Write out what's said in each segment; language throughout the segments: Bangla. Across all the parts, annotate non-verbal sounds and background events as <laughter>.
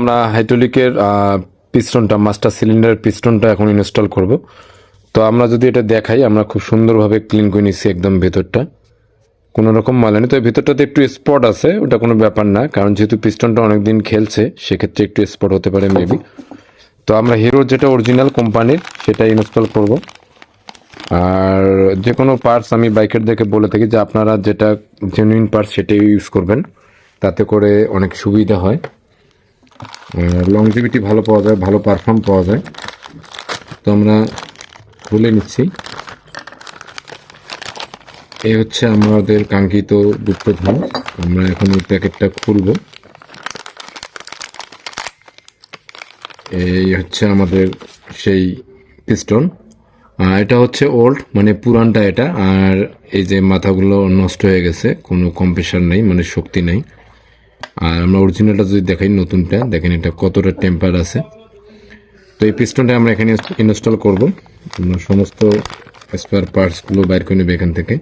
আমরা হাইড্রোলিকের পিস্টনটা, মাস্টার সিলিন্ডারের পিস্টনটা এখন ইনস্টল করব। তো আমরা যদি এটা দেখাই, আমরা খুব সুন্দরভাবে ক্লিন করে নিচ্ছি একদম ভেতরটা। কোনো রকম ময়লা নেই। তো ভেতরটাতে একটু স্পট আছে, ওটা কোনো ব্যাপার না। কারণ যেহেতু পিস্টনটা অনেক দিন খেলছে, সেক্ষেত্রে একটু স্পট হতে পারে মেবি তো আমরা হিরোর যেটা অরিজিনাল কোম্পানির সেটা ইনস্টল করব। আর যে কোনো পার্টস আমি বাইকের দেখে বলে থাকি যে আপনারা যেটা জেনুইন পার্টস সেটাই ইউজ করবেন। তাতে করে অনেক সুবিধা হয়। লংজিভিটি ভালো পাওয়া যায়, ভালো পারফর্ম পাওয়া যায়। তো আমরা খুলে নিচ্ছি। এই হচ্ছে আমাদের কাঙ্ক্ষিত গুপ্তধন। আমরা এখন এই প্যাকেটটা খুলব। এই হচ্ছে আমাদের সেই পিস্টন এটা হচ্ছে ওল্ড মানে পুরানটা এটা। আর এই যে মাথাগুলো নষ্ট হয়ে গেছে, কোনো কম্প্রেসার নেই মানে শক্তি নেই। আর আমরা অরিজিনালটা যদি দেখাই নতুনটা, দেখেন এটা কতটা টেম্পার আছে। তো এই পিস্টনটা আমরা এখানে ইনস্টল করব। আমরা সমস্ত স্পেয়ার পার্টসগুলো বাইর করে নেবে এখান থেকে।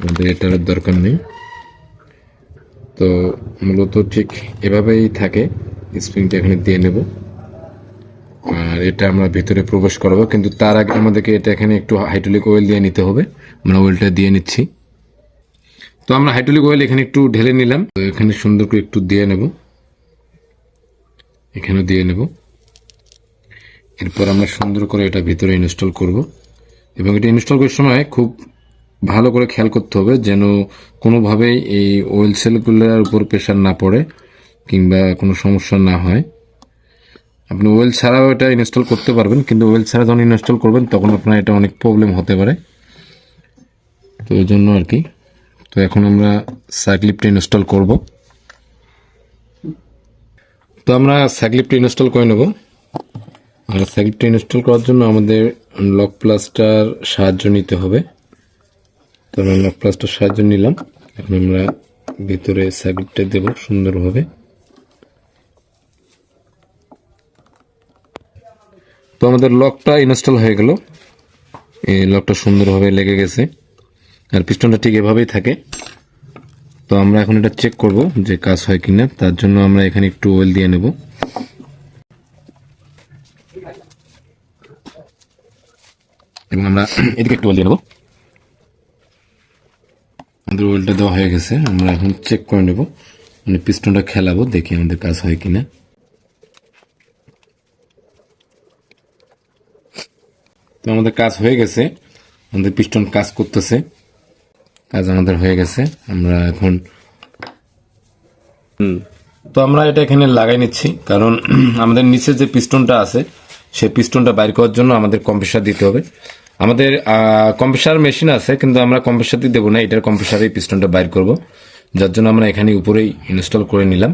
আমাদের এটার দরকার নেই। তো মূলত ঠিক এভাবেই থাকে। স্প্রিংটা এখানে দিয়ে নেব। আর এটা আমরা ভিতরে প্রবেশ করব। কিন্তু তার আগে আমাদেরকে এটা এখানে একটু হাইড্রোলিক অয়েল দিয়ে নিতে হবে। আমরা অয়েলটা দিয়ে নিচ্ছি। তো আমরা হাইড্রোলিক অয়েল এখানে একটু ঢেলে নিলাম। তো এখানে সুন্দর করে একটু দিয়ে নেব। এখানে দিয়ে নেব। এরপর আমরা সুন্দর করে এটা ভিতরে ইনস্টল করব। এবং এটা ইনস্টল করার সময় খুব ভালো করে খেয়াল করতে হবে যেন কোনোভাবেই এই অয়েল সেলগুলোর উপর প্রেশার না পড়ে কিংবা কোনো সমস্যা না হয়। আপনি ওয়েল ছাড়াও এটা ইনস্টল করতে পারবেন, কিন্তু ওয়েল ছাড়া যখন ইনস্টল করবেন তখন আপনার এটা অনেক প্রবলেম হতে পারে। তো এই জন্য আর কি। তো এখন আমরা সাইক্লিপটা ইনস্টল করব। তো আমরা সাইক্লিপটা ইনস্টল করে নেব। আর সাইক্লিপটা ইনস্টল করার জন্য আমাদের লক প্লাসটার সাহায্য নিতে হবে। তো আমরা লক প্লাসটার সাহায্য নিলাম। এখন আমরা ভিতরে সাইক্লিপটা দেব সুন্দরভাবে। তো আমাদের লকটা ইনস্টল হয়ে গেল। এই লকটা সুন্দরভাবে লেগে গেছে। আর পিস্টনটা ঠিক এভাবেই থাকে। তো আমরা এখন এটা চেক করব যে কাজ হয় কিনা। তার জন্য আমরা এখানে একটু অয়েল দিয়ে নেব। এবং আমরা এদিকে একটু অয়েল দিয়ে নেব। আমাদের অয়েলটা দেওয়া হয়ে গেছে। আমরা এখন চেক করে নেব। মানে পিস্টনটা খেলাবো, দেখি আমাদের কাজ হয় কিনা। তো আমাদের কাজ হয়ে গেছে। আমাদের পিস্টন কাজ করতেছে। কাজ আমাদের হয়ে গেছে। আমরা এখন তো আমরা এটা এখানে লাগাই নিচ্ছি, কারণ <clears throat> আমাদের নিচে যে পিস্টনটা আছে, সেই পিস্টনটা বাইর করার জন্য আমাদের কম্প্রেসার দিতে হবে। আমাদের কম্প্রেসার মেশিন আছে, কিন্তু আমরা কম্প্রেসার দিয়ে দেবো না, এটার কম্প্রেসারেই পিস্টনটা বাইর করব। যার জন্য আমরা এখানে উপরেই ইনস্টল করে নিলাম।